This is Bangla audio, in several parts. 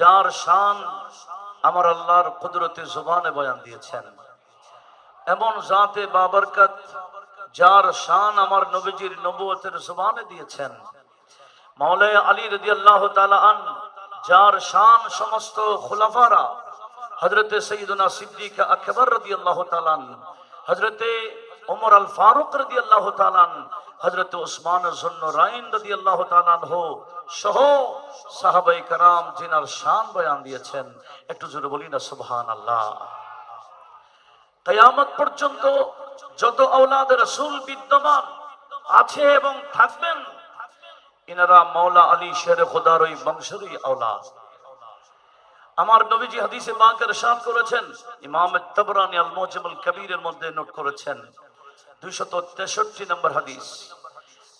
যার শান আমার আল্লাহর কুদরতে জুবানে বয়ান দিয়েছেন। এমন জাতে বাবরকত যার শান আমার নবীজির নবুয়তের জুবানে দিয়েছেন। মাওলায় আলী রাদিয়াল্লাহু তাআলা আন, যার শান সমস্ত খুলাফারা হযরতে সৈয়দনা সিদ্দিক আকবর রাদিয়াল্লাহু তাআলা আন, হযরতে ওমর আল ফারুক রাদিয়াল্লাহু তাআলা আন, হযরতে ওসমান জুন্নুরাইন রাদিয়াল্লাহু তাআলা আনহু সহ সাহাবাই কারাম জিনার শান বয়ান দিয়েছেন। একটু জোরে বলি না সুবহান আল্লাহ তাই পর্যন্ত যত আওলাদ রসুল বিদ্যমান আছে এবং থাকবেন, ইনারা আলী শের খোদার ওই আওলাদ। আমার নবীজি হাদিসে পাকের সাপ করেছেন, ইমাম তবরানি আল মোজামুল কবিরের মধ্যে নোট করেছেন, দুইশত তেষট্টি নম্বর হাদিস।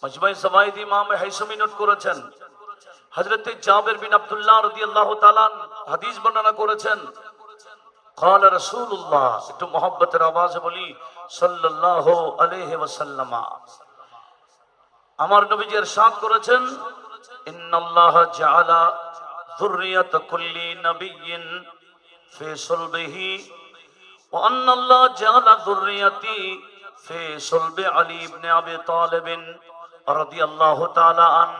মজমাই সবাইদ ইমাম হাইসমি নোট করেছেন হজরত জাবের বিন আব্দুল্লাহ রাদিয়াল্লাহু তাআলা হাদিস বর্ণনা করেছেন قال رسول الله একটু মোহব্বতের আওয়াজে বলি সাল্লাল্লাহু আলাইহি ওয়াসাল্লাম আমার নবীজি ارشاد করেছেন ইন্নাল্লাহ জাআলা যুররিয়াত কুল্লি নাবিয়্যিন ফি সুলবিহি ওয়া আন্নাল্লাহ জাআলা যুররিয়াতি ফি সুলবি আলী ইবনে আবি তালিব রাদিয়াল্লাহু তাআলা আন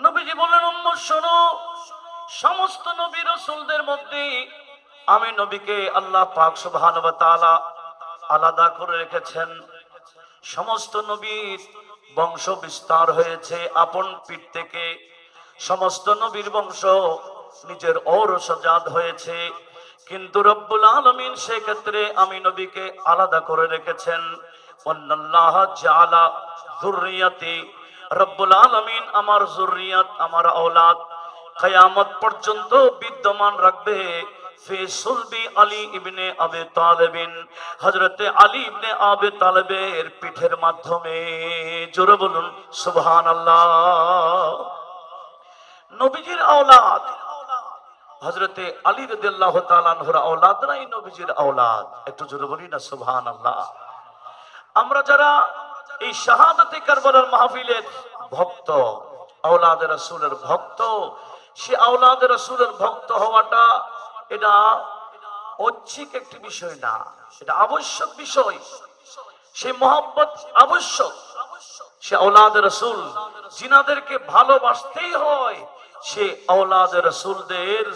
নবীজি বললেন, উম্মত, শোনো, সমস্ত নবী রসুলদের মধ্যে আমি নবীকে আল্লাহ পাক সুবহানাহু ওয়া তাআলা আলাদা করে রেখেছেন। সমস্ত নবীর বংশ বিস্তার হয়েছে আপন পিঠ থেকে। সমস্ত নবীর বংশ নিজের ঔরসজাত হয়েছে। কিন্তু রব্বুল আলমিন সেক্ষেত্রে আমি নবীকে আলাদা করে রেখেছেন। অন্নাল্লাহ জালা জুররিয়াতি রব্বুল আলমিন আমার জুররিয়াত, আমার ঔলাদ কয়ামত পর্যন্ত বিদ্যমান রাখবে আলী ইবনে হজরতে আলী ইবনে পিঠের মাধ্যমে বলুন সুবহান আল্লাহ আওলাদ হজরতে আওলাদরাই নবীজির আওলাদ। একটু জোরে বলি না আল্লাহ আমরা যারা এই শাহাদাতে কারবালার মাহফিলের ভক্ত, আওলাদ রাসূলের ভক্ত, সে আওলাদ রাসূলের ভক্ত হওয়াটা এটা ঐচ্ছিক একটি বিষয় না, এটা আবশ্যক বিষয়। সে মোহাম্মত আবশ্যক। সে আওলাদ রসুল জিনাদেরকে ভালোবাসতেই হয়, সে আওলাদ রসুলদের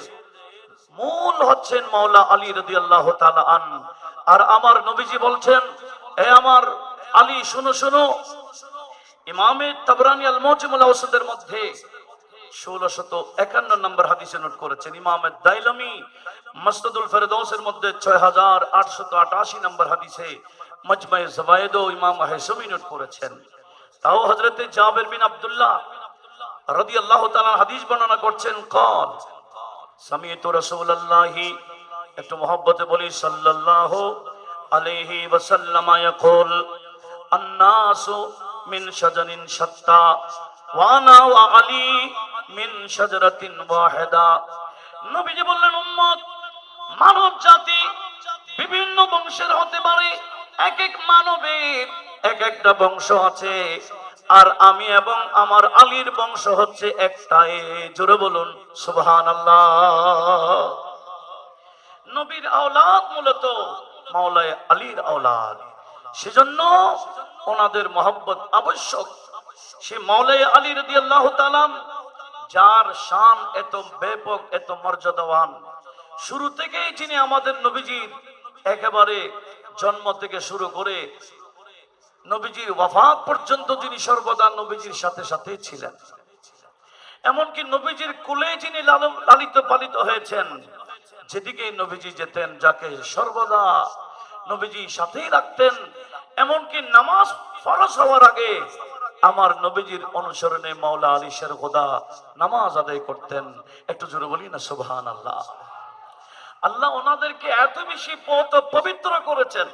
মূল হচ্ছেন মাওলা আলী রদি আল্লাহ আন। আর আমার নবীজি বলছেন, এ আমার আলী, শুনো শুনো। ইমামে তাবরানি আল মজিমুল ওসদের মধ্যে ষোলশত একান্ন নম্বর হাদিসে নোট করেছেন ইমামের দাইলামি মসদুল ফেরদৌসের মধ্যে ছয় হাজার আটশত আটাশি নম্বর হাদিসে মজমাই জবায়েদ ইমাম হেসমি নোট করেছেন। তাও হজরতে জাবের বিন আব্দুল্লাহ রদি আল্লাহ তালা হাদিস বর্ণনা করছেন, কল সামিয়ত রসুল্লাহি একটু মোহব্বতে বলি, সাল্লাল্লাহ আলাইহি ওয়াসাল্লাম, ইয়াকুল মিন মিন মানব জাতি বিভিন্ন বংশের হতে পারে এক এক মানবের এক একটা বংশ আছে আর আমি এবং আমার আলীর বংশ হচ্ছে একটাই। জোরে বলুন সুবহান নবীর আওলাদ মূলত মাওলায় আলীর আওলাদ। সেজন্য ওনাদের মহব্বত আবশ্যক। সে মাওলায় আলী রদি আল্লাহ যার শান এত ব্যাপক, এত মর্যাদাবান। শুরু থেকেই যিনি আমাদের নবীজির একেবারে জন্ম থেকে শুরু করে নবীজির ওয়াফাত পর্যন্ত যিনি সর্বদা নবীজির সাথে সাথে ছিলেন। এমনকি নবীজির কুলে যিনি লালিত পালিত হয়েছেন যেদিকে নবীজি যেতেন, যাকে সর্বদা নবীজি সাথেই রাখতেন। এমনকি নামাজ ফরজ হওয়ার আগে আমার নবীজির অনুসরণে মাওলা আলী শের খোদা নামাজ আদায় করতেন। একটু জোরে বলি না সুবহান আল্লাহ আল্লাহ ওনাদেরকে এত বেশি পত পবিত্র করেছেন।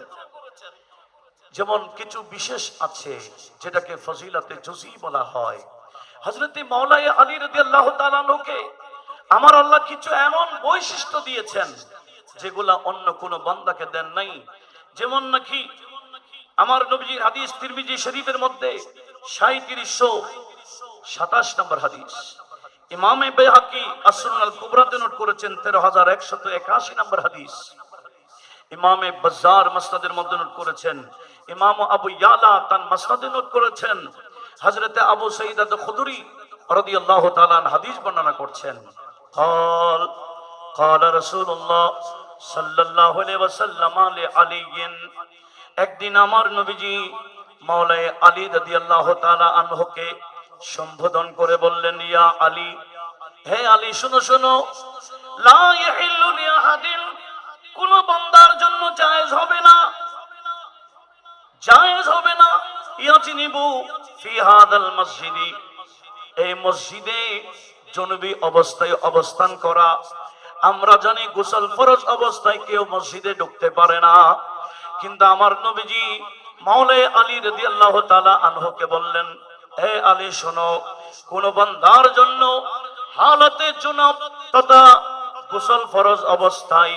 যেমন কিছু বিশেষ আছে, যেটাকে ফজিলাতে জুজি বলা হয়। হজরতে মাওলাই আলী রদি আল্লাহ তালানুকে আমার আল্লাহ কিছু এমন বৈশিষ্ট্য দিয়েছেন, যেগুলা অন্য কোনো বান্দাকে দেন নাই। যেমন নাকি আমার নবীজির হাদিস তিরমিজি শরীফের মধ্যে সাঁত্রিশশো সাতাশ নম্বর হাদিস ইমামে বেহাকি আসরুল কুবরাতে নোট করেছেন তেরো হাজার একশত একাশি নম্বর হাদিস ইমামে বাজার মাসনাদের মধ্যে নোট করেছেন ইমাম আবু ইয়ালা তার মাসনাদে নোট করেছেন হযরতে আবু সঈদ আদ খুদরি রাদিয়াল্লাহু তাআলা আন হাদিস বর্ণনা করছেন قال قال رسول الله একদিন আমার নবীজি মাওলায়ে আলী রাদিয়াল্লাহু তাআলা আনহুকে সম্বোধন করে বললেন, ইয়া আলী, হে আলী, শুনো শুনো। কোন বান্দার জন্য জায়েজ হবে না। জায়েজ হবে না। ইয়াচিনিবু ফি হাদাল মসজিদি। এই মসজিদে জনবী অবস্থায় অবস্থান করা আমরা জানি গোসল ফরজ অবস্থায় কেউ মসজিদে ঢুকতে পারে না। কিন্তু আমার নবীজি মাওলে আলী রদি আল্লাহ তালা আনহুকে বললেন হে আলী, শোনো, কোন বান্দার জন্য হালতে জুনব তথা গোসল ফরজ অবস্থায়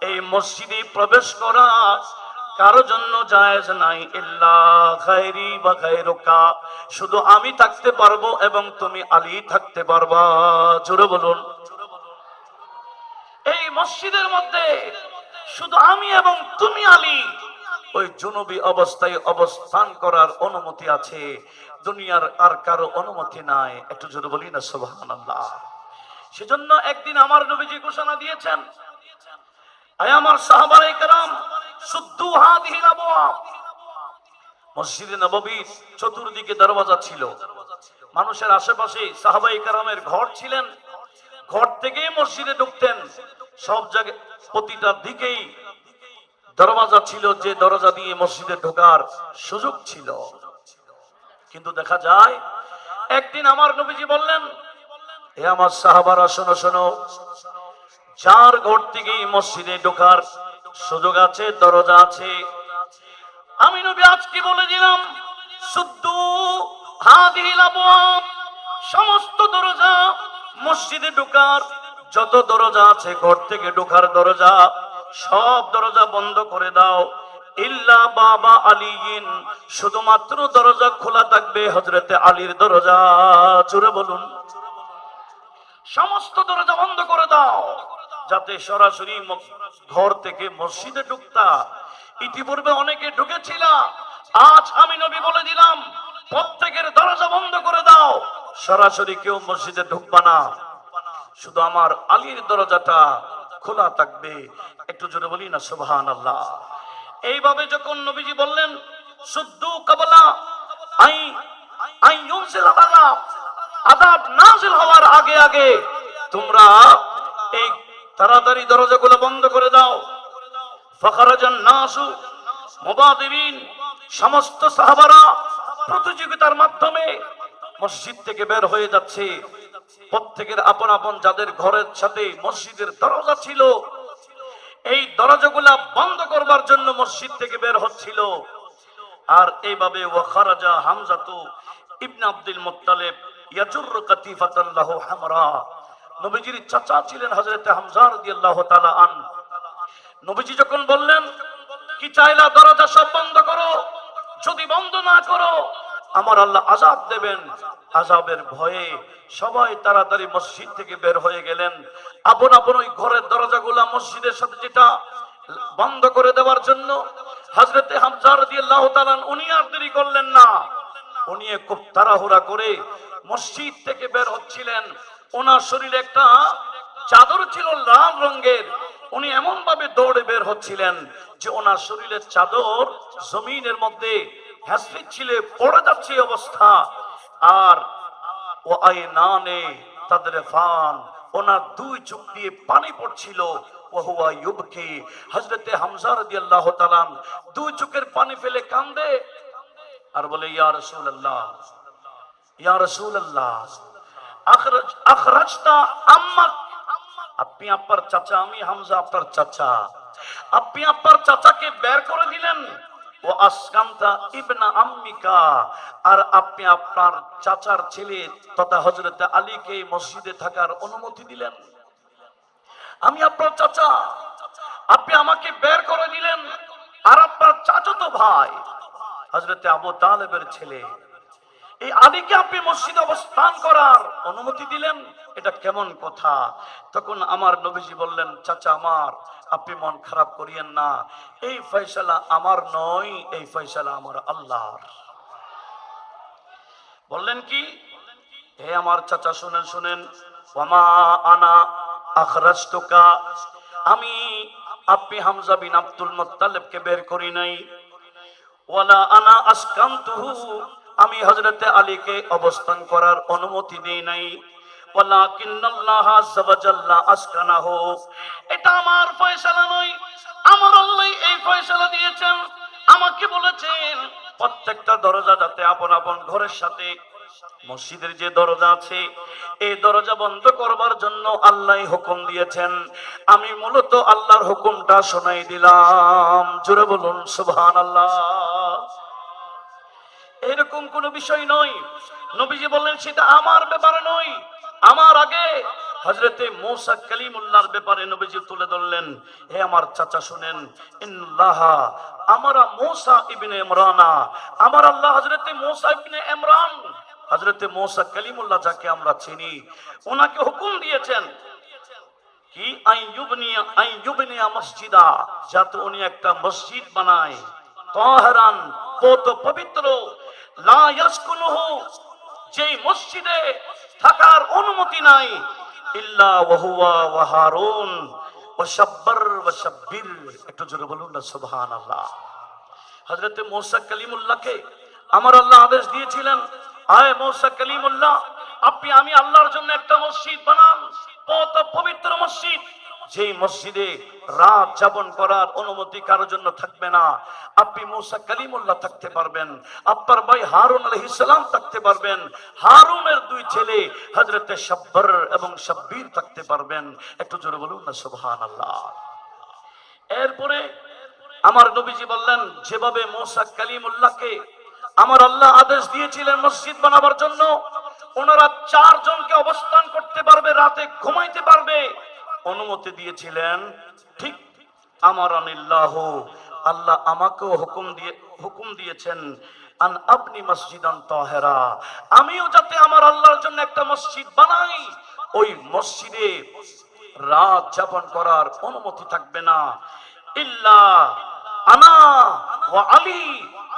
এই মসজিদে প্রবেশ করা কারও জন্য জায়েজ নাই। ইল্লা খায়রি বা খায়রুকা, শুধু আমি থাকতে পারব এবং তুমি আলী থাকতে পারবা। জোরে বলুন। মসজিদের মধ্যে শুধু আমি এবং তুমি, আলী, ওই জনবী অবস্থায় অবস্থান করার অনুমতি আছে। দুনিয়ার আর কারও অনুমতি নাই। একটু জোরে বলি না সোহান সেজন্য একদিন আমার নবীজি ঘোষণা দিয়েছেন, আয় আমার সাহাবারে কারাম শুদ্ধু হাদিহিন মসজিদে নববীর চতুর্দিকে দরওয়াজা ছিল। মানুষের আশেপাশে সাহাবাই কারামের ঘর ছিলেন। ঘর থেকেই মসজিদে ঢুকতেন। সব জায়গায় প্রতিটা দিকেই দরওয়াজা ছিল যে দরজা দিয়ে মসজিদে ঢোকার সুযোগ ছিল। কিন্তু দেখা যায়, একদিন আমার নবীজি বললেন হে আমার সাহাবারা, শোনো শোনো চার ঘর থেকেই মসজিদে ঢোকার সুযোগ আছে দরজা আছে, আমি নবী আজকে বলে দিলাম, শুদ্ধ আবওয়াব, সমস্ত দরজা মসজিদে ঢোকার যত দরজা আছে ঘর থেকে ঢোকার দরজা, সব দরজা বন্ধ করে দাও। ইল্লা বাবা আলীন শুধুমাত্র দরজা খোলা থাকবে হজরতে আলীর দরজা। জুড়ে বলুন। সমস্ত দরজা বন্ধ করে দাও, যাতে সরাসরি ঘর থেকে মসজিদে ঢুকতা। ইতিপূর্বে অনেকে ঢুকেছিল, আজ আমি নবী বলে দিলাম, প্রত্যেকের দরজা বন্ধ করে দাও। সরাসরি কেউ মসজিদে ঢুকবা না। শুধু আমার আলীর দরজাটা খোলা থাকবে। একটু জোরে বলি না সুবহান আল্লাহ এইভাবে যখন নবীজি বললেন শুদ্ধ কাবলা, আই আই ইউনজিল আযাব আযাব নাজিল হওয়ার আগে আগে তোমরা এই তাড়াতাড়ি দরজাগুলো বন্ধ করে দাও। ফখরাজান নাসু মুবাদিরিন, সমস্ত সাহাবারা প্রতিযোগিতার মাধ্যমে মসজিদ থেকে বের হয়ে যাচ্ছে। প্রত্যেকের আপন আপন যাদের ঘরের সাথে মসজিদের দরজা ছিল, এই দরজাগুলা বন্ধ করবার জন্য মসজিদ থেকে বের হচ্ছিল। আর এইভাবে ওয়াখারাজা হামজাতু ইবনে আব্দুল মুত্তালিব ইয়াজুর কাতিফাতান লাহু হামরা। নবীজির চাচা ছিলেন হযরতে হামজা রাদিয়াল্লাহু তাআলা আন। নবীজি যখন বললেন, কি চাইলা দরজা সব বন্ধ করো? যদি বন্ধ না করো, আমার আল্লাহ আজাব দেবেন। আজাবের ভয়ে সবাই তাড়াতাড়ি মসজিদ থেকে বের হয়ে গেলেন। আপন আপন ওই ঘরের দরজাগুলা মসজিদের সাথে যেটা বন্ধ করে দেওয়ার জন্য হজরতে হামজা রাদিয়াল্লাহু তাআলা উনি আর দেরি করলেন না। উনি খুব তাড়াহুড়া করে মসজিদ থেকে বের হচ্ছিলেন। ওনার শরীরে একটা চাদর ছিল লাল রঙের। উনি এমন ভাবে দৌড়ে বের হচ্ছিলেন যে ওনার শরীরের চাদর জমিনের মধ্যে হ্যাসপিট ছিলে, পড়ে যাচ্ছে অবস্থা। আর ও আই নানে তাদের ফান। ওনার দুই চোখ দিয়ে পানি পড়ছিল। ওহুয়া ইউবকি। হযরতে হামজা রাদিয়াল্লাহু তাআলা দুই চোখের পানি ফেলে কান্দে আর বলে, ইয়া রাসূলুল্লাহ ইয়া রাসূলুল্লাহ, আখরাজ, আখরাজতা আম্মাক। আপনি আপনার চাচা, আমি হামজা আপনার চাচা। আপনি আপনার চাচাকে বের করে দিলেন। ও আসকান্তা ইবনা আম্মিকা। আর আপনি আপনার চাচার ছেলে তথা হজরত আলীকে মসজিদে থাকার অনুমতি দিলেন। আমি আপনার চাচা, আপনি আমাকে বের করে দিলেন। আর আপনার চাচাতো ভাই হজরতে আবু তালেবের ছেলে। এই আলীকে আপনি মসজিদে অবস্থান করার অনুমতি দিলেন, এটা কেমন কথা? তখন আমার নবীজি বললেন, চাচা আমার, আপনি মন খারাপ করিয়েন না। এই ফয়সালা আমার নয়, এই ফয়সালা আমার আল্লাহর। বললেন কি? হে আমার চাচা, শুনেন শুনেন। ওয়ামা আনা আখরাজতুকা, আমি, আপনি হামজা বিন আব্দুল মুত্তালিবকে বের করি নাই। ওয়ালা আনা আসকামতুহু আমি হজরতে আলীকে অবস্থান করার অনুমতি দেই নাই। এটা আমার নয়। আমার আল্লাহ এই দিয়েছেন। আমাকে বলেছেন, প্রত্যেকটা দরজা যাতে আপন ঘরের সাথে, মসজিদের যে দরজা আছে, এই দরজা বন্ধ করবার জন্য আল্লাহ হুকুম দিয়েছেন। আমি মূলত আল্লাহর হুকুমটা শোনাই দিলাম। জুড়ে বলুন সুবহান আল্লাহ এরকম কোনো বিষয় নয়। নবীজি বললেন, সেটা আমার ব্যাপারে নয়। আমার আগে হজরতে মৌসা কালিমুল্লাহর ব্যাপারে নবীজি তুলে ধরলেন। হে আমার চাচা শুনেন, ইন্নাল্লাহা আমারা মৌসা ইবনে ইমরানা। আমার আল্লাহ হজরতে মৌসা ইবনে ইমরান। হজরতে মৌসা কালিমুল্লাহ যাকে আমরা চিনি ওনাকে হুকুম দিয়েছেন কি আইয়ুবনিয়া আইয়ুবনিয়া মসজিদা, যাতে উনি একটা মসজিদ বানায়। তাহারান কত পবিত্র। মসজিদে থাকার অনুমতি নাই একটু জোরে আমার আল্লাহ আদেশ দিয়েছিলেন, আয় আপনি, আমি আল্লাহর জন্য একটা মসজিদ বানান কত পবিত্র মসজিদ যেই মসজিদে রাত যাপন করার অনুমতি কারোর জন্য থাকবে না, আপনি মৌসা কালিমুল্লাহ থাকতে পারবেন, আপনার ভাই হারুন আলাইহিস ইসলাম থাকতে পারবেন, হারুনের দুই ছেলে হজরতে শাব্বার এবং শাব্বির থাকতে পারবেন। একটু জোরে বলুন না, সুবহানাল্লাহ। এরপরে আমার নবীজি বললেন, যেভাবে মৌসা কালিমুল্লাহকে আমার আল্লাহ আদেশ দিয়েছিলেন মসজিদ বানাবার জন্য, ওনারা চারজনকে অবস্থান করতে পারবে, রাতে ঘুমাইতে পারবে। অনুমতি দিয়েছিলেন, ঠিক আমার আনিল্লাহ আল্লাহ আমাকেও হুকুম দিয়ে, হুকুম দিয়েছেন, আন আপনি মসজিদান তাহেরা, আমিও যাতে আমার আল্লাহর জন্য একটা মসজিদ বানাই, ওই মসজিদে রাত যাপন করার অনুমতি থাকবে না, ইল্লা আনা ও আলী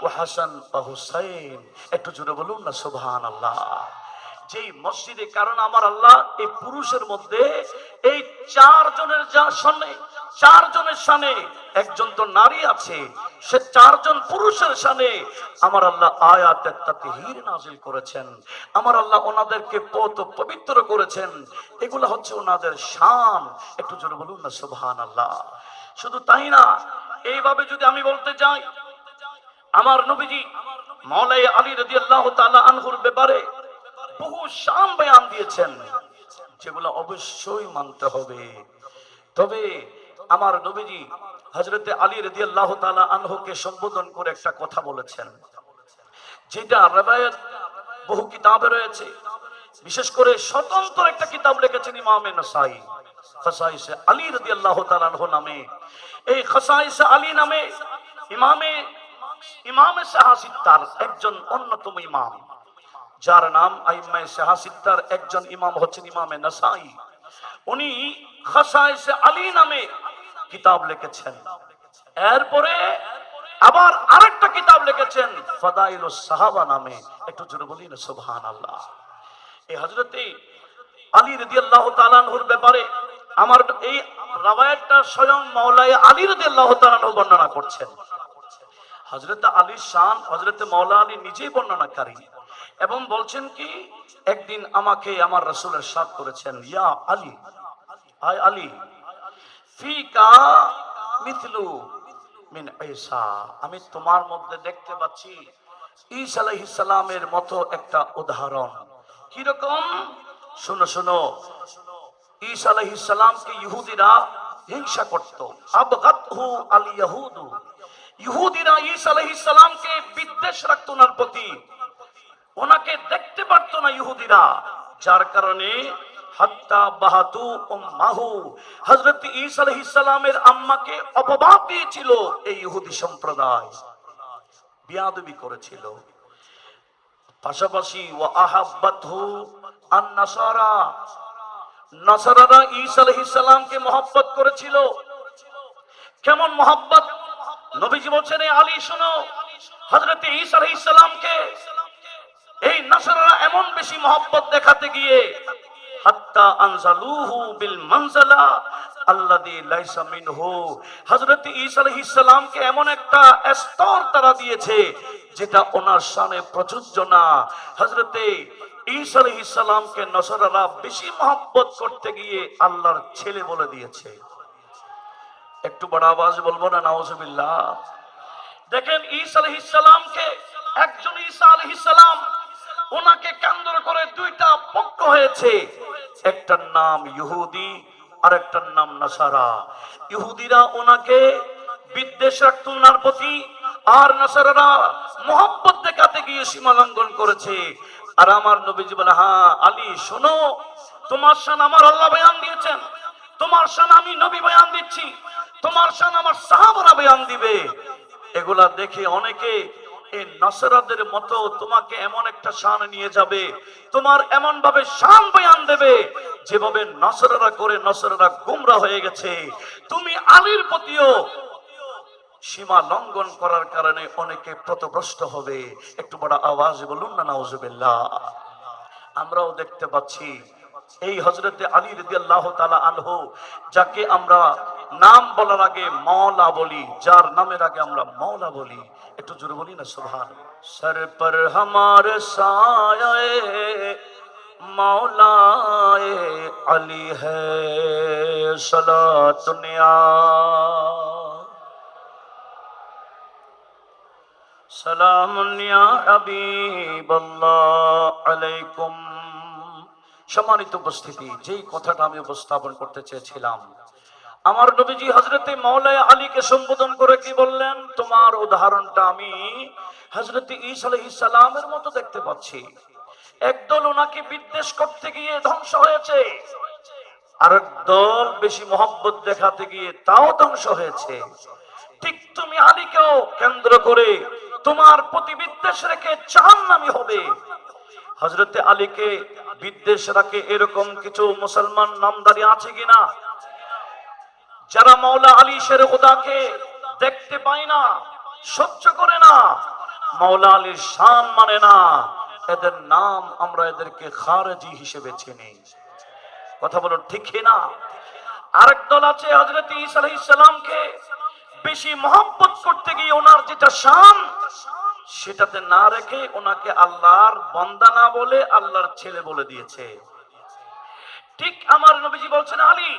ও হাসান ও হুসাইন। একটু জোরে বলুন না সুবহান আল্লাহ যেই মসজিদে, কারণ আমার আল্লাহ এই পুরুষের মধ্যে এই চারজনের যা সামনে, চারজনের সামনে একজন তো নারী আছে, সে চারজন পুরুষের সামনে। আমার আল্লাহ আয়াত হির নাজিল করেছেন। আমার আল্লাহ ওনাদেরকে পত পবিত্র করেছেন। এগুলো হচ্ছে ওনাদের শান। একটু জোরে বলুন না সুবহান আল্লাহ শুধু তাই না, এইভাবে যদি আমি বলতে যাই আমার নবীজি মৌলাই আলী আল্লাহ আনহুর ব্যাপারে বহু শাম বয়ান দিয়েছেন। যেগুলো অবশ্যই মানতে হবে। তবে আমার নবীজি হজরতে আলী রদি আল্লাহ আনহুকে সম্বোধন করে একটা কথা বলেছেন, যেটা রেবায়ত বহু কিতাবে রয়েছে। বিশেষ করে স্বতন্ত্র একটা কিতাব লিখেছেন ইমামে নাসাই খসাইসে আলী রদি আল্লাহ তালানহ নামে। এই খসাইসে আলী নামে ইমামে ইমামে সাহাসিত্তার একজন অন্যতম ইমাম। যার নাম আইমাই সাহাসিত্তার একজন ইমাম হচ্ছেন ইমামে নাসাই। উনি খসাইসে আলী নামে কিতাব লিখেছেন। এরপরে আবার আরেকটা কিতাব লিখেছেন ফাদাইল সাহাবা নামে। একটু জোরে বলি না সুবহান আল্লাহ এই হজরতে আলী রদি আল্লাহ তালানহুর ব্যাপারে আমার এই রাবায়তটা স্বয়ং মাওলাই আলী রদি আল্লাহ তালানহু বর্ণনা করছেন। হজরত আলী শান হজরত মৌলা আলী নিজেই বর্ণনাকারী। এবং বলছেন কি, একদিন আমাকে আমার রসুলের সাথ করেছেন। ইয়া আলী আয় আলী, ফিকা মিথলু মিন ঈসা। আমি তোমার মধ্যে দেখতে পাচ্ছি ঈসা আলাইহিস মতো একটা উদাহরণ। কি রকম? শুনো শুনো। ঈসা আলাইহিস সালামকে ইহুদিরা হিংসা করত। আবগাতহু আল ইয়াহুদু ইহুদিরা ঈসা আলাইহিস সালামকে বিদ্বেষ রাখত প্রতি। ওনাকে দেখতে পারতো না ইহুদিরা, যার কারণে হাত্তা করেছিল। কেমন মহব্বত? নবীজি বলছেন আলী, শোনো। হযরত ঈসা আলাইহিস এই নাসারারা এমন বেশি মহব্বত দেখাতে গিয়ে আনজালুহু বিল এমন একটা স্তর তারা দিয়েছে, যেটা ওনার শানে প্রযোজ্য না। হযরতে ঈসা আলাইহিস বেশি মহব্বত করতে গিয়ে আল্লাহর ছেলে বলে দিয়েছে। একটু বড় আওয়াজ বলব না, নাউজুবিল্লাহ? দেখেন, ঈসা আলাইহিস সালামকে একজন ঈসা আলাইহিস সালাম ওনাকে কেন্দ্র করে দুইটা পক্ষ হয়েছে। একটার নাম ইহুদি আর একটার নাম নাসারা। ইহুদিরা ওনাকে বিদ্বেষ রাখত ওনার প্রতি, আর নাসারারা মোহাম্মত দেখাতে গিয়ে সীমা লঙ্ঘন করেছে। আর আমার নবীজি বলে হ্যাঁ আলী, শোনো, তোমার সান আমার আল্লাহ বয়ান দিয়েছেন। তোমার সান আমি নবী বয়ান দিচ্ছি। তোমার সান আমার সাহাবারা বয়ান দিবে। এগুলা দেখে অনেকে এই মতো তোমাকে এমন একটা শান নিয়ে যাবে, তোমার এমন ভাবে শান বয়ান দেবে, যেভাবে করে গুমরা হয়ে গেছে। তুমি আলীর প্রতিও সীমা লঙ্ঘন করার কারণে অনেকে হবে। একটু বড় আওয়াজ বলুন না, নাউজুবিল্লাহ। আমরাও দেখতে পাচ্ছি, এই হজরতে আলী রদি আল্লাহ তালা যাকে আমরা নাম বলার আগে মৌলা বলি, যার নামের আগে আমরা মৌলা বলি একটু জোরে বলি না সুভান সর পর হমার সায়ে মৌলায়ে আলী হ্যায় সলাতুনিয়া সালাম আলাইকুম। সম্মানিত উপস্থিতি, যেই কথাটা আমি উপস্থাপন করতে চেয়েছিলাম আমার নবীজি হজরতে মৌলায় আলীকে সম্বোধন করে কি বললেন, তোমার উদাহরণটা আমি হজরতে ঈসা আলাইহিস সালামের মতো দেখতে পাচ্ছি। একদল ওনাকে বিদ্বেষ করতে গিয়ে ধ্বংস হয়েছে, আরেক দল বেশি মহব্বত দেখাতে গিয়ে তাও ধ্বংস হয়েছে। ঠিক তুমি আলীকেও কেন্দ্র করে তোমার প্রতি বিদ্বেষ রেখে জাহান্নামী হবে। হজরতে আলীকে বিদ্বেষ রাখে এরকম কিছু মুসলমান নামদারি আছে কিনা? যারা মাওলা আলী শের খোদাকে দেখতে পায় না, সহ্য করে না, মাওলা আলীর শান মানে না, এদের নাম আমরা এদেরকে খারেজি হিসেবে চিনি। কথা বলুন ঠিক না? আরেক দল আছে হজরত ঈসা আলাইহিস সালামকে বেশি মহব্বত করতে গিয়ে ওনার যেটা শান, সেটাতে না রেখে ওনাকে আল্লাহর বন্দা না বলে আল্লাহর ছেলে বলে দিয়েছে। ঠিক আমার নবীজি বলছেন, আলী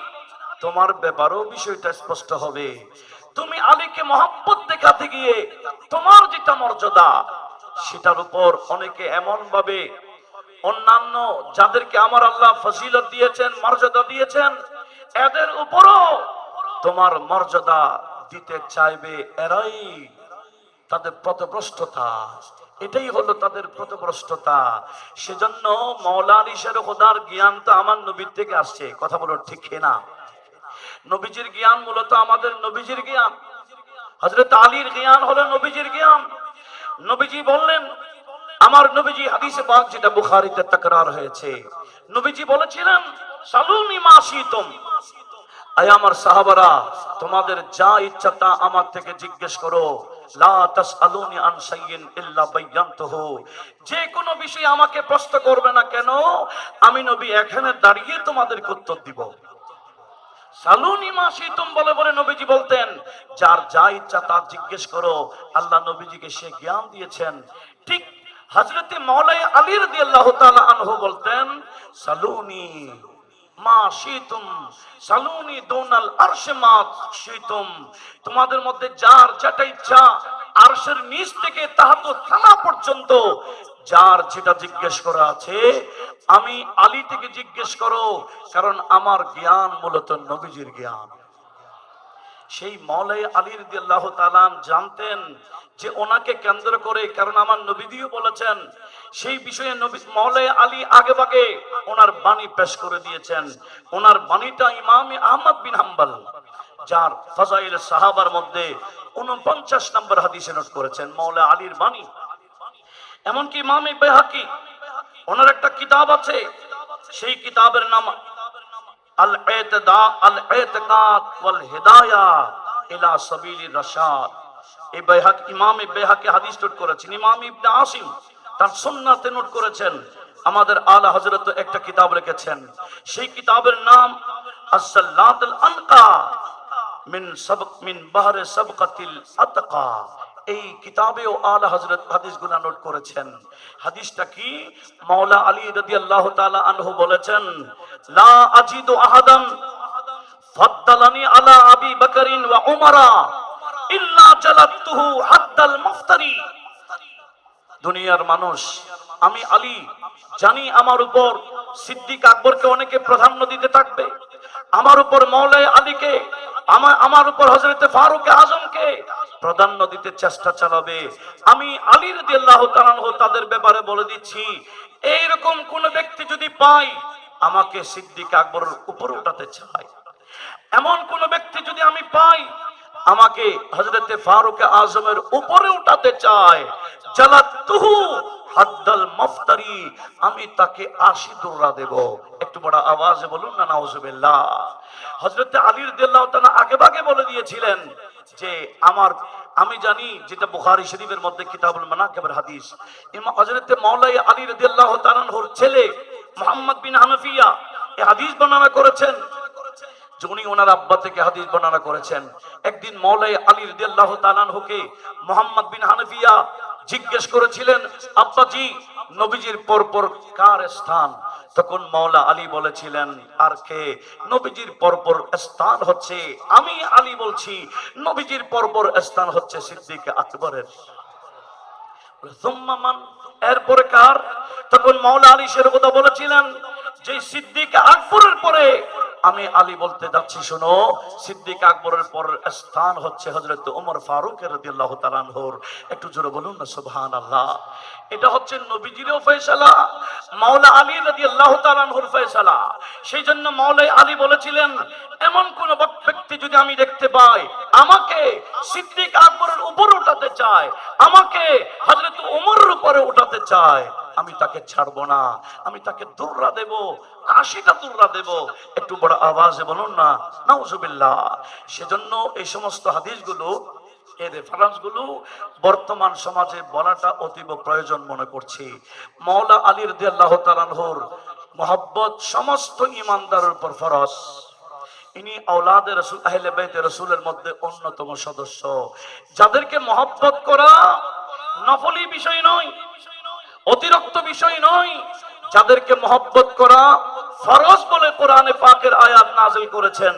তোমার ব্যাপারও বিষয়টা স্পষ্ট হবে। তুমি আলীকে মহব্বত দেখাতে গিয়ে তোমার যেটা মর্যাদা, সেটার উপর অনেকে এমন ভাবে অন্যান্য যাদেরকে আমার আল্লাহ ফজিলত দিয়েছেন, মর্যাদা দিয়েছেন, এদের উপরও তোমার মর্যাদা দিতে চাইবে এরাই তাদের পথভ্রষ্টতা। এটাই হলো তাদের পথভ্রষ্টতা। সেজন্য মৌলা আলিশের খোদার জ্ঞান তো আমার নবীর থেকে আসছে, কথা বলো ঠিক না। নবীজির জ্ঞান মূলত আমাদের নবীজির জ্ঞান। হজরত আলীর জ্ঞান হলো নবীজির জ্ঞান। নবীজি বললেন, আমার নবীজি হাদিসে পাক যেটা বুখারীতে তাকরার হয়েছে। নবীজি বলেছিলেন, সালুনি মাসিতুম আয় আমার সাহাবারা, তোমাদের যা ইচ্ছা তা আমার থেকে জিজ্ঞেস করো। লা তাসআলুনি আন শাইইন ইল্লা বায়ানতুহু যে কোনো বিষয়ে আমাকে প্রশ্ন করবে না কেন, আমি নবী এখানে দাঁড়িয়ে তোমাদেরকে উত্তর দিব। সালুনি বলে বলে নবীজি বলতেন, যার যা ইচ্ছা জিজ্ঞেস করো। আল্লাহ নবীজিকে সে জ্ঞান দিয়েছেন। ঠিক হযরতে মাওলাই আলী রাদিয়াল্লাহু তাআলা আনহু বলতেন সালুনি তোমাদের মধ্যে যার যেটা ইচ্ছা, আরশের নিচ থেকে তাহাত থানা পর্যন্ত যার যেটা জিজ্ঞেস করা আছে, আমি আলী থেকে জিজ্ঞেস করো, কারণ আমার জ্ঞান মূলত নবীজির জ্ঞান। সেই মৌলাই আলীর দিল্লাহ তালান জানতেন যে ওনাকে কেন্দ্র করে, কারণ আমার নবীদিও বলেছেন, সেই বিষয়ে নবী, মৌলাই আলী আগে ভাগে ওনার বাণী পেশ করে দিয়েছেন। ওনার বাণীটা ইমাম আহমদ বিন হাম্বাল, যার ফজাইল সাহাবার মধ্যে উনপঞ্চাশ নম্বর হাদিসে নোট করেছেন মৌলা আলীর বাণী। এমনকি ইমামে বেহাকি ওনার একটা কিতাব আছে, সেই কিতাবের নাম আল এতদা আল এতকাত ওয়াল হিদায়া ইলা সাবিলির রাশাদ। এই বেহাক ইমামে বেহাকি হাদিস নোট করেছেন, ইমাম ইবনে আসিম তার সুন্নাতে নোট করেছেন, আমাদের আলা হযরত একটা কিতাব রেখেছেন, সেই কিতাবের নাম আস-সাল্লাতুল আনকা মিন সাবক, মিন বাহরে সাবকাতিল আতকা। এই কিতাবেও আলা হযরত হাদিসগুলো নোট করেছেন। হাদিসটা কি? মাওলা আলী রাদিয়াল্লাহু তাআলা আনহু বলেছেন, লা আজিদু আহাদান আলা আবি বকরিন ওয়া ইল্লা জালাতুহু মুফতারি। দুনিয়ার মানুষ, আমি আলী জানি আমার উপর সিদ্দিক আকবরকে অনেকে প্রাধান্য দিতে থাকবে। আমার উপর মৌলাই আলীকে আমার আমার উপর হজরতে ফারুক আজমকে প্রাধান্য দিতে চেষ্টা চালাবে। আমি আলীর দিল্লাহ তাদের ব্যাপারে বলে দিচ্ছি, এইরকম কোন ব্যক্তি যদি পাই আমাকে সিদ্দিক আকবরের উপরে উঠাতে চায়। এমন কোন ব্যক্তি যদি আমি পাই, আমাকে হজরতে ফারুক আজমের উপরে উঠাতে চায়। জালাতুহু হাদ্দাল মফতারি, আমি তাকে আশি দৌড়া দেব। একটু বড় আওয়াজে বলুন না, নাউজুবিল্লাহ। হজরতে আলীর দিল্লাহ তাআলা আগে ভাগে বলে দিয়েছিলেন যে আমার, আমি জানি যেটা বুখারী শরীফের মধ্যে কিতাবুল মানাকিবের হাদিস। ইমাম হযরতে মাওলাই আলী রাদিয়াল্লাহু তাআলার ছেলে মুহাম্মদ বিন হানাফিয়া এই হাদিস বর্ণনা করেছেন। উনি ওনার আব্বা থেকে হাদিস বর্ণনা করেছেন। একদিন মৌলাই আলী রাদিয়াল্লাহু তাআলাকে মোহাম্মদ বিন হানাফিয়া জিজ্ঞেস করেছিলেন, আব্বাজি, নবীজির পরপর কার স্থান? তখন মাওলা আলী বলেছিলেন, আর কে? নবীজির পরপর স্থান হচ্ছে আমি আলী বলছি, নবীজির পরপর স্থান হচ্ছে সিদ্দিক আকবরের? এরপরে কার? তখন মাওলা আলী সের কথা বলেছিলেন, যে সিদ্দিক আকবরের পরে আমি আলী বলতে যাচ্ছি, শোনো। সিদ্দিক আকবরের পর স্থান হচ্ছে হজরত ওমর ফারুক রাদিয়াল্লাহু তাআলা আনহুর। একটু জোরে বলুন না, সুবহানাল্লাহ। এটা হচ্ছে নবীজিরও ফয়সালা, মাওলা আলী রাদিয়াল্লাহু তাআলা আনহুর ফয়সালা। সেই জন্য মাওলাই আলী বলেছিলেন, এমন কোন ব্যক্তি যদি আমি দেখতে পাই, আমাকে সিদ্দিক আকবরের উপর উঠাতে চায়, আমাকে হযরত ওমরের উপরে উঠাতে চায় আমি তাকে ছাড়বো না, আমি তাকে দুর্রা দেব আশিটা দুর্রা দেব। একটু বড় আওয়াজে বলুন না, নাউজুবিল্লাহ। সেজন্য এই সমস্ত হাদিসগুলো, এই বর্তমান সমাজে বলাটা অতীব প্রয়োজন মনে করছি। মৌলা আলীর দিয়াল্লাহ তালানহুর মোহাব্বত সমস্ত ইমানদারের উপর ফরজ। ইনি আওলাদে রসুল, আহলে বাইতে রসুলের মধ্যে অন্যতম সদস্য। যাদেরকে মহব্বত করা নফলি বিষয় নয় অতিরিক্ত বিষয় নয়, যাদেরকে মহব্বত করা ফরজ বলে কোরআনে পাকের আয়াত নাজিল করেছেন,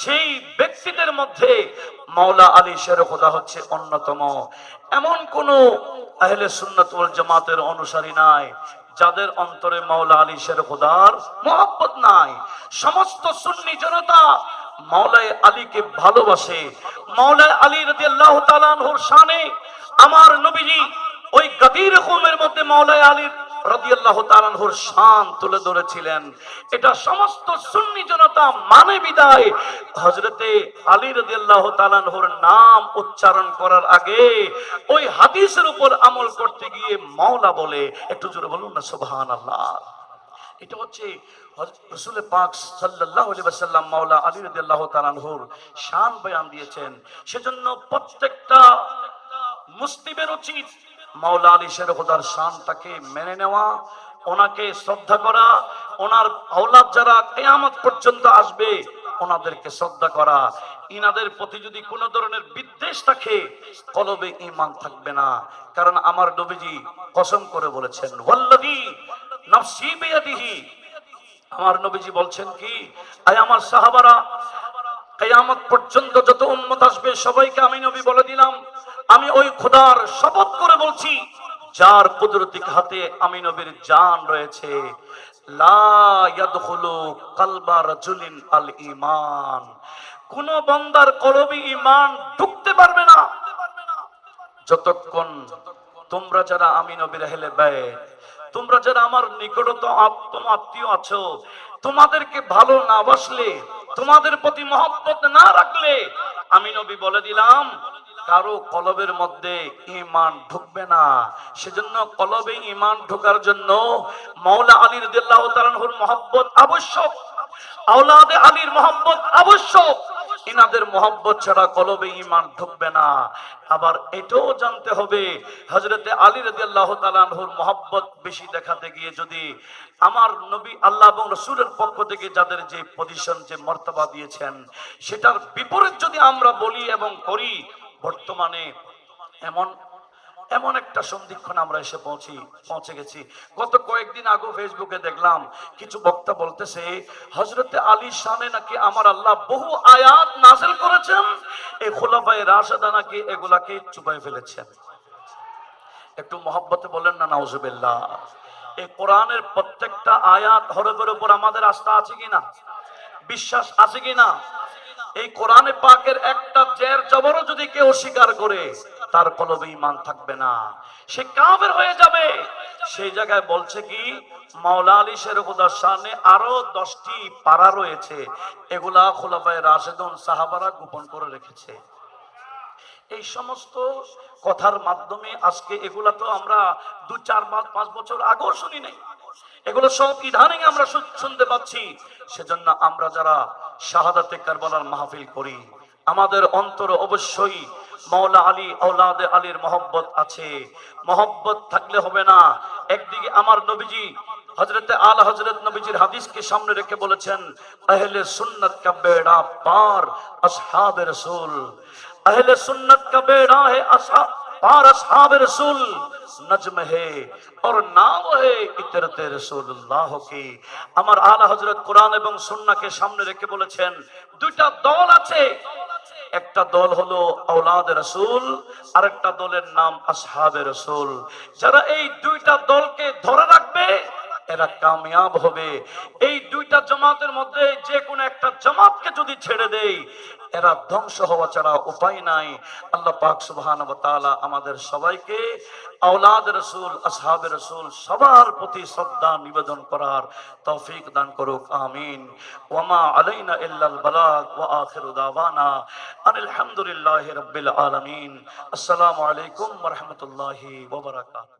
সেই ব্যক্তিদের মধ্যে মাওলা আলী শের খোদা হচ্ছে অন্যতম। এমন কোন আহলে সুন্নাত ওয়াল জামাতের অনুসারী নাই, যাদের অন্তরে মাওলা আলী শের খোদার মহব্বত নাই। সমস্ত সুন্নি জনতা মাওলায় আলীকে ভালোবাসে। মাওলায় আলী রাদিয়াল্লাহু তাআলা আনহুর শানে আমার নবীজি ওই গাদির কওমের মধ্যে মাওলায় আলীর মানে আলী আনহুর নাম উচ্চারণ করার আগে ওই হাদিসের উপর আমল করতে গিয়ে মাওলা বলে, একটু জোরে বলুন না, সুবহানাল্লাহ। এটা হচ্ছে মাওলা তাআলা শান বয়ান দিয়েছেন। সেজন্য প্রত্যেকটা মুসলিমের উচিত মাওলা আলী শের খোদার শানটাকে মেনে নেওয়া, ওনাকে শ্রদ্ধা করা, ওনার আওলাদ যারা কিয়ামত পর্যন্ত আসবে, ওনাদেরকে শ্রদ্ধা করা। ইনাদের প্রতি যদি কোনো ধরনের বিদ্বেষ থাকে, কলবে ইমান থাকবে না। কারণ আমার নবীজি কসম করে বলেছেন, ওয়াল্লাযী নাফসি বিয়াদিহি। আমার নবীজি বলছেন কি, আয় আমার সাহাবারা, কিয়ামত পর্যন্ত যত উম্মত আসবে, সবাইকে আমি নবী বলে দিলাম। আমি ওই খোদার শপথ করে বলছি, যার কুদরতিক হাতে আমি নবীর জান রয়েছে। কোন বান্দার কলবে ঈমান ঢুকতে পারবে না। যতক্ষণ তোমরা যারা আমি নবীর হেলে ব্যয় তোমরা যারা আমার নিকটত আত্ম আত্মীয় আছো, তোমাদেরকে ভালো না বাসলে, তোমাদের প্রতি মহব্বত না রাখলে, আমি নবী বলে দিলাম কারও কলবের মধ্যে ইমান ঢুকবে না। সেজন্য কলবে ইমান ঢোকার জন্য মাওলা আলী রাদিয়াল্লাহু তাআলার মহব্বত আবশ্যক। আওলাদে আলীর মহব্বত আবশ্যক। ইনাদের মহব্বত ছাড়া কলবে ইমান ঢুকবে না। আবার এটাও জানতে হবে হজরতে আলী রাদিয়াল্লাহু তাআলার মহব্বত বেশি দেখাতে গিয়ে যদি আমার নবী আল্লাহ এবং রসুলের পক্ষ থেকে যাদের যে পজিশন যে মর্তবা দিয়েছেন, সেটার বিপরীত যদি আমরা বলি এবং করি বর্তমানে এমন এমন একটা সন্ধিক্ষণ আমরা এসে পৌঁছি, পৌঁছে গেছি। গত কয়েকদিন আগে ফেসবুকে দেখলাম, কিছু বক্তা বলতেছে হজরতে আলী শানে নাকি আমার আল্লাহ বহু আয়াত নাজেল করেছেন? এই খোলাফায় রাশেদা নাকি এগুলাকে চুপাই ফেলেছেন? একটু মহব্বতে বলেন না, নাউজুবিল্লাহ। এই কোরআনের প্রত্যেকটা আয়াত হরফের উপর আমাদের আস্থা আছে কিনা? বিশ্বাস আছে কিনা? এই কোরআনে পাকের একটা জের জবরও যদি কেউ অস্বীকার করে, তার কলবে ইমান থাকবে না। সে কাফের হয়ে যাবে। সেই জায়গায় বলছে কি, মাওলা আলী সামনে আরও দশটি পাড়া রয়েছে। এগুলা খোলাফায় রাশেদন সাহাবারা গোপন করে রেখেছে। এই সমস্ত কথার মাধ্যমে আজকে এগুলা তো আমরা দু, চার পাঁচ পাঁচ বছর আগেও শুনি নাই। এগুলো সব ইদানিং আমরা শুনতে পাচ্ছি। সেজন্য আমরা যারা শাহাদাতে কারবালার মাহফিল করি। আমাদের অন্তর অবশ্যই মৌলা আলী ঔলাদে আলীর মহব্বত আছে। মহব্বত থাকলে হবে না। একদিকে আমার নবীজি হজরতে আল হজরত নবীজির হাদিসকে সামনে রেখে বলেছেন, আহলে সুন্নত কা বেড়া পার আসহাব রসুল। আহলে সুন্নত কা বেড়া হে আসহাব اور اصحاب رسول نجم ہے আমার আলা কোরআন এবং সুন্নাকে সামনে রেখে বলেছেন, দুইটা দল আছে। একটা দল হলো আওলাদ রসুল আর একটা দলের নাম আসহাবে রসুল। যারা এই দুইটা দলকে ধরে রাখবে এরা কামিয়াব হবে। এই দুইটা জামাতের মধ্যে যে কোনো একটা জামাতকে যদি ছেড়ে দেই, এরা ধ্বংস হওয়া ছাড়া উপায় নাই। আল্লাহ পাক সুবহানাহু ওয়া তাআলা আমাদের সবাইকে আওলাদ রাসূল, আসহাবে রাসূল সবার প্রতি শ্রদ্ধা নিবেদন করার তৌফিক দান করুক, আমিন। ওয়ামা আলাইনা ইল্লাল বালাগ ওয়া আখিরু দাওয়ানা আনিল হামদুলিল্লাহি রাব্বিল আলামিন। আসসালামু আলাইকুম ওয়া রাহমাতুল্লাহি ওয়া বারাকাতুহু।